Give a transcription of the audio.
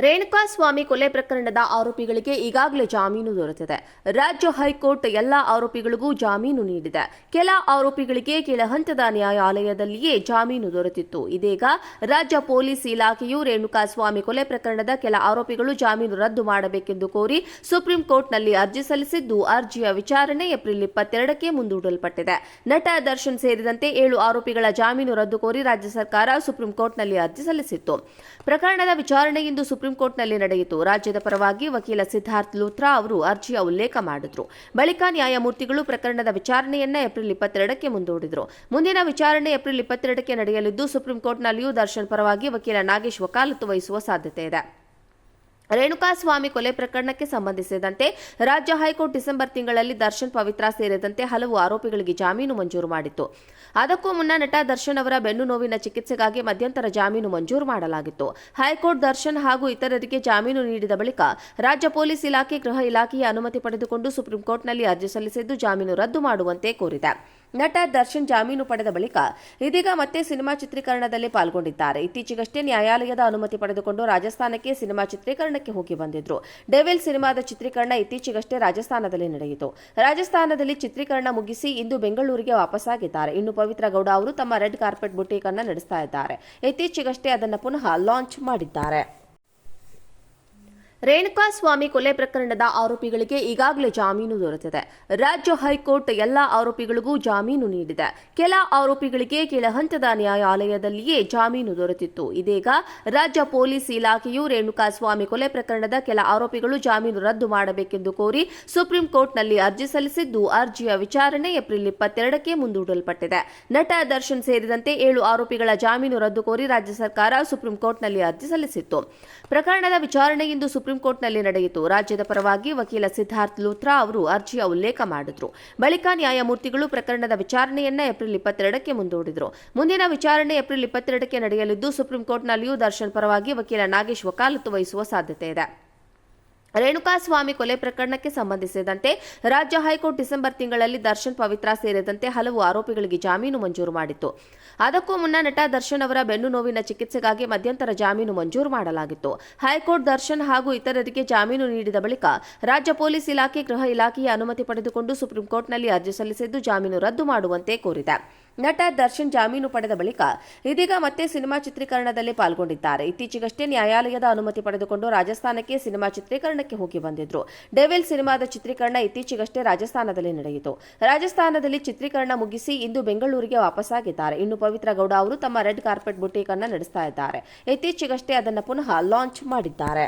ರೇಣುಕಾ ಸ್ವಾಮಿ ಕೊಲೆ ಪ್ರಕರಣದ ಆರೋಪಿಗಳಿಗೆ ಈಗಾಗಲೇ ಜಾಮೀನು ದೊರೆತಿದೆ. ರಾಜ್ಯ ಹೈಕೋರ್ಟ್ ಎಲ್ಲ ಆರೋಪಿಗಳಿಗೂ ಜಾಮೀನು ನೀಡಿದೆ. ಕೆಲ ಆರೋಪಿಗಳಿಗೆ ಕೆಳಹಂತದ ನ್ಯಾಯಾಲಯದಲ್ಲಿಯೇ ಜಾಮೀನು ದೊರೆತಿತ್ತು. ಇದೀಗ ರಾಜ್ಯ ಪೊಲೀಸ್ ಇಲಾಖೆಯು ರೇಣುಕಾ ಸ್ವಾಮಿ ಕೊಲೆ ಪ್ರಕರಣದ ಕೆಲ ಆರೋಪಿಗಳು ಜಾಮೀನು ರದ್ದು ಮಾಡಬೇಕೆಂದು ಕೋರಿ ಸುಪ್ರೀಂ ಕೋರ್ಟ್ನಲ್ಲಿ ಅರ್ಜಿ ಸಲ್ಲಿಸಿದ್ದು ಅರ್ಜಿಯ ವಿಚಾರಣೆ ಏಪ್ರಿಲ್ ಇಪ್ಪತ್ತೆರಡಕ್ಕೆ ಮುಂದೂಡಲ್ಪಟ್ಟಿದೆ. ನಟ ದರ್ಶನ್ ಸೇರಿದಂತೆ ಏಳು ಆರೋಪಿಗಳ ಜಾಮೀನು ರದ್ದು ಕೋರಿ ರಾಜ್ಯ ಸರ್ಕಾರ ಸುಪ್ರೀಂ ಕೋರ್ಟ್ನಲ್ಲಿ ಅರ್ಜಿ ಸಲ್ಲಿಸಿತ್ತು. ಪ್ರಕರಣದ ವಿಚಾರಣೆ ಇಂದು ಸುಪ್ರೀಂ ಕೋರ್ಟ್ನಲ್ಲಿ ನಡೆಯಿತು. ರಾಜ್ಯದ ಪರವಾಗಿ ವಕೀಲ ಸಿದ್ಧಾರ್ಥ್ ಲೂಥ್ರಾ ಅವರು ಅರ್ಜಿಯ ಉಲ್ಲೇಖ ಮಾಡಿದ್ರು. ಬಳಿಕ ನ್ಯಾಯಮೂರ್ತಿಗಳು ಪ್ರಕರಣದ ವಿಚಾರಣೆಯನ್ನ ಏಪ್ರಿಲ್ ಇಪ್ಪತ್ತೆರಡಕ್ಕೆ ಮುಂದೂಡಿದರು. ಮುಂದಿನ ವಿಚಾರಣೆ ಏಪ್ರಿಲ್ ಇಪ್ಪತ್ತೆರಡಕ್ಕೆ ನಡೆಯಲಿದ್ದು ಸುಪ್ರೀಂ ಕೋರ್ಟ್ನಲ್ಲಿಯೂ ದರ್ಶನ್ ಪರವಾಗಿ ವಕೀಲ ನಾಗೇಶ್ ವಕಾಲತ್ತು ವಹಿಸುವ ಸಾಧ್ಯತೆ ಇದೆ. ರೇಣುಕಾಸ್ವಾಮಿ ಕೊಲೆ ಪ್ರಕರಣಕ್ಕೆ ಸಂಬಂಧಿಸಿದಂತೆ ರಾಜ್ಯ ಹೈಕೋರ್ಟ್ ಡಿಸೆಂಬರ್ ತಿಂಗಳಲ್ಲಿ ದರ್ಶನ್ ಪವಿತ್ರ ಸೇರಿದಂತೆ ಹಲವು ಆರೋಪಿಗಳಿಗೆ ಜಾಮೀನು ಮಂಜೂರು ಮಾಡಿತ್ತು. ಅದಕ್ಕೂ ಮುನ್ನ ನಟ ದರ್ಶನ್ ಅವರ ಬೆನ್ನು ನೋವಿನ ಚಿಕಿತ್ಸೆಗಾಗಿ ಮಧ್ಯಂತರ ಜಾಮೀನು ಮಂಜೂರು ಮಾಡಲಾಗಿತ್ತು. ಹೈಕೋರ್ಟ್ ದರ್ಶನ್ ಹಾಗೂ ಇತರರಿಗೆ ಜಾಮೀನು ನೀಡಿದ ಬಳಿಕ ರಾಜ್ಯ ಪೊಲೀಸ್ ಇಲಾಖೆ, ಗೃಹ ಇಲಾಖೆಯ ಅನುಮತಿ ಪಡೆದುಕೊಂಡು ಸುಪ್ರೀಂ ಕೋರ್ಟ್ನಲ್ಲಿ ಅರ್ಜಿ ಸಲ್ಲಿಸಿದ್ದು ಜಾಮೀನು ರದ್ದು ಮಾಡುವಂತೆ ಕೋರಿದೆ. ನಟ ದರ್ಶನ್ ಜಾಮೀನು ಪಡೆದ ಬಳಿಕ ಇದೀಗ ಮತ್ತೆ ಸಿನಿಮಾ ಚಿತ್ರೀಕರಣದಲ್ಲಿ ಪಾಲ್ಗೊಂಡಿದ್ದಾರೆ. ಇತ್ತೀಚೆಗಷ್ಟೇ ನ್ಯಾಯಾಲಯದ ಅನುಮತಿ ಪಡೆದುಕೊಂಡು ರಾಜಸ್ಥಾನಕ್ಕೆ ಸಿನಿಮಾ ಚಿತ್ರೀಕರಣಕ್ಕೆ ಹೋಗಿ ಬಂದಿದ್ರು. ಡೆವಿಲ್ ಸಿನಿಮಾದ ಚಿತ್ರೀಕರಣ ಇತ್ತೀಚೆಗಷ್ಟೇ ರಾಜಸ್ಥಾನದಲ್ಲಿ ನಡೆಯಿತು. ರಾಜಸ್ಥಾನದಲ್ಲಿ ಚಿತ್ರೀಕರಣ ಮುಗಿಸಿ ಇಂದು ಬೆಂಗಳೂರಿಗೆ ವಾಪಸ್ಸಾಗಿದ್ದಾರೆ. ಇನ್ನು ಪವಿತ್ರ ಗೌಡ ಅವರು ತಮ್ಮ ರೆಡ್ ಕಾರ್ಪೆಟ್ ಬುಟೀಕ್ ಅನ್ನು ನಡೆಸ್ತಾ ಇದ್ದಾರೆ. ಇತ್ತೀಚೆಗಷ್ಟೇ ಅದನ್ನು ಪುನಃ ಲಾಂಚ್ ಮಾಡಿದ್ದಾರೆ. ರೇಣುಕಾ ಸ್ವಾಮಿ ಕೊಲೆ ಪ್ರಕರಣದ ಆರೋಪಿಗಳಿಗೆ ಈಗಾಗಲೇ ಜಾಮೀನು ದೊರೆತಿದೆ. ರಾಜ್ಯ ಹೈಕೋರ್ಟ್ ಎಲ್ಲ ಆರೋಪಿಗಳಿಗೂ ಜಾಮೀನು ನೀಡಿದೆ. ಕೆಲ ಆರೋಪಿಗಳಿಗೆ ಕೆಳಹಂತದ ನ್ಯಾಯಾಲಯದಲ್ಲಿಯೇ ಜಾಮೀನು ದೊರೆತಿತ್ತು. ಇದೀಗ ರಾಜ್ಯ ಪೊಲೀಸ್ ಇಲಾಖೆಯು ರೇಣುಕಾ ಸ್ವಾಮಿ ಕೊಲೆ ಪ್ರಕರಣದ ಕೆಲ ಆರೋಪಿಗಳು ಜಾಮೀನು ರದ್ದು ಮಾಡಬೇಕೆಂದು ಕೋರಿ ಸುಪ್ರೀಂ ಕೋರ್ಟ್ನಲ್ಲಿ ಅರ್ಜಿ ಸಲ್ಲಿಸಿದ್ದು ಅರ್ಜಿಯ ವಿಚಾರಣೆ ಏಪ್ರಿಲ್ ಇಪ್ಪತ್ತೆರಡಕ್ಕೆ ಮುಂದೂಡಲ್ಪಟ್ಟಿದೆ. ನಟ ದರ್ಶನ್ ಸೇರಿದಂತೆ ಏಳು ಆರೋಪಿಗಳ ಜಾಮೀನು ರದ್ದು ಕೋರಿ ರಾಜ್ಯ ಸರ್ಕಾರ ಸುಪ್ರೀಂ ಕೋರ್ಟ್ನಲ್ಲಿ ಅರ್ಜಿ ಸಲ್ಲಿಸಿತ್ತು. ಪ್ರಕರಣದ ವಿಚಾರಣೆ ಇಂದು ಸುಪ್ರೀಂ ಕೋರ್ಟ್ನಲ್ಲಿ ನಡೆಯಿತು. ರಾಜ್ಯದ ಪರವಾಗಿ ವಕೀಲ ಸಿದ್ಧಾರ್ಥ್ ಲೂಥ್ರಾ ಅವರು ಅರ್ಜಿಯ ಉಲ್ಲೇಖ ಮಾಡಿದ್ರು. ಬಳಿಕ ನ್ಯಾಯಮೂರ್ತಿಗಳು ಪ್ರಕರಣದ ವಿಚಾರಣೆಯನ್ನ ಏಪ್ರಿಲ್ ಇಪ್ಪತ್ತೆರಡಕ್ಕೆ ಮುಂದೂಡಿದ್ರು. ಮುಂದಿನ ವಿಚಾರಣೆ ಏಪ್ರಿಲ್ ಇಪ್ಪತ್ತೆರಡಕ್ಕೆ ನಡೆಯಲಿದ್ದು, ಸುಪ್ರೀಂ ಕೋರ್ಟ್ನಲ್ಲಿಯೂ ದರ್ಶನ್ ಪರವಾಗಿ ವಕೀಲ ನಾಗೇಶ್ ವಕಾಲತ್ತು ವಹಿಸುವ ಸಾಧ್ಯತೆ ಇದೆ. ರೇಣುಕಾಸ್ವಾಮಿ ಕೊಲೆ ಪ್ರಕರಣಕ್ಕೆ ಸಂಬಂಧಿಸಿದಂತೆ ರಾಜ್ಯ ಹೈಕೋರ್ಟ್ ಡಿಸೆಂಬರ್ ತಿಂಗಳಲ್ಲಿ ದರ್ಶನ್ ಪವಿತ್ರ ಸೇರಿದಂತೆ ಹಲವು ಆರೋಪಿಗಳಿಗೆ ಜಾಮೀನು ಮಂಜೂರು ಮಾಡಿತ್ತು. ಅದಕ್ಕೂ ಮುನ್ನ ನಟ ದರ್ಶನ್ ಅವರ ಬೆನ್ನು ನೋವಿನ ಚಿಕಿತ್ಸೆಗಾಗಿ ಮಧ್ಯಂತರ ಜಾಮೀನು ಮಂಜೂರು ಮಾಡಲಾಗಿತ್ತು. ಹೈಕೋರ್ಟ್ ದರ್ಶನ್ ಹಾಗೂ ಇತರರಿಗೆ ಜಾಮೀನು ನೀಡಿದ ಬಳಿಕ ರಾಜ್ಯ ಪೊಲೀಸ್ ಇಲಾಖೆ, ಗೃಹ ಇಲಾಖೆಯ ಅನುಮತಿ ಪಡೆದುಕೊಂಡು ಸುಪ್ರೀಂಕೋರ್ಟ್ನಲ್ಲಿ ಅರ್ಜಿ ಸಲ್ಲಿಸಿದ್ದು ಜಾಮೀನು ರದ್ದು ಮಾಡುವಂತೆ ಕೋರಿದೆ. ನಟ ದರ್ಶನ್ ಜಾಮೀನು ಪಡೆದ ಬಳಿಕ ಇದೀಗ ಮತ್ತೆ ಸಿನಿಮಾ ಚಿತ್ರೀಕರಣದಲ್ಲಿ ಪಾಲ್ಗೊಂಡಿದ್ದಾರೆ. ಇತ್ತೀಚೆಗಷ್ಟೇ ನ್ಯಾಯಾಲಯದ ಅನುಮತಿ ಪಡೆದುಕೊಂಡು ರಾಜಸ್ಥಾನಕ್ಕೆ ಸಿನಿಮಾ ಚಿತ್ರೀಕರಣಕ್ಕೆ ಹೋಗಿ ಬಂದಿದ್ರು. ಡೆವಿಲ್ ಸಿನಿಮಾದ ಚಿತ್ರೀಕರಣ ಇತ್ತೀಚೆಗಷ್ಟೇ ರಾಜಸ್ಥಾನದಲ್ಲಿ ನಡೆಯಿತು. ರಾಜಸ್ಥಾನದಲ್ಲಿ ಚಿತ್ರೀಕರಣ ಮುಗಿಸಿ ಇಂದು ಬೆಂಗಳೂರಿಗೆ ವಾಪಸ್ಸಾಗಿದ್ದಾರೆ. ಇನ್ನು ಪವಿತ್ರ ಗೌಡ ಅವರು ತಮ್ಮ ರೆಡ್ ಕಾರ್ಪೆಟ್ ಬುಟೀಕ್ ಅನ್ನು ನಡೆಸ್ತಾ ಇದ್ದಾರೆ. ಇತ್ತೀಚೆಗಷ್ಟೇ ಅದನ್ನು ಪುನಃ ಲಾಂಚ್ ಮಾಡಿದ್ದಾರೆ.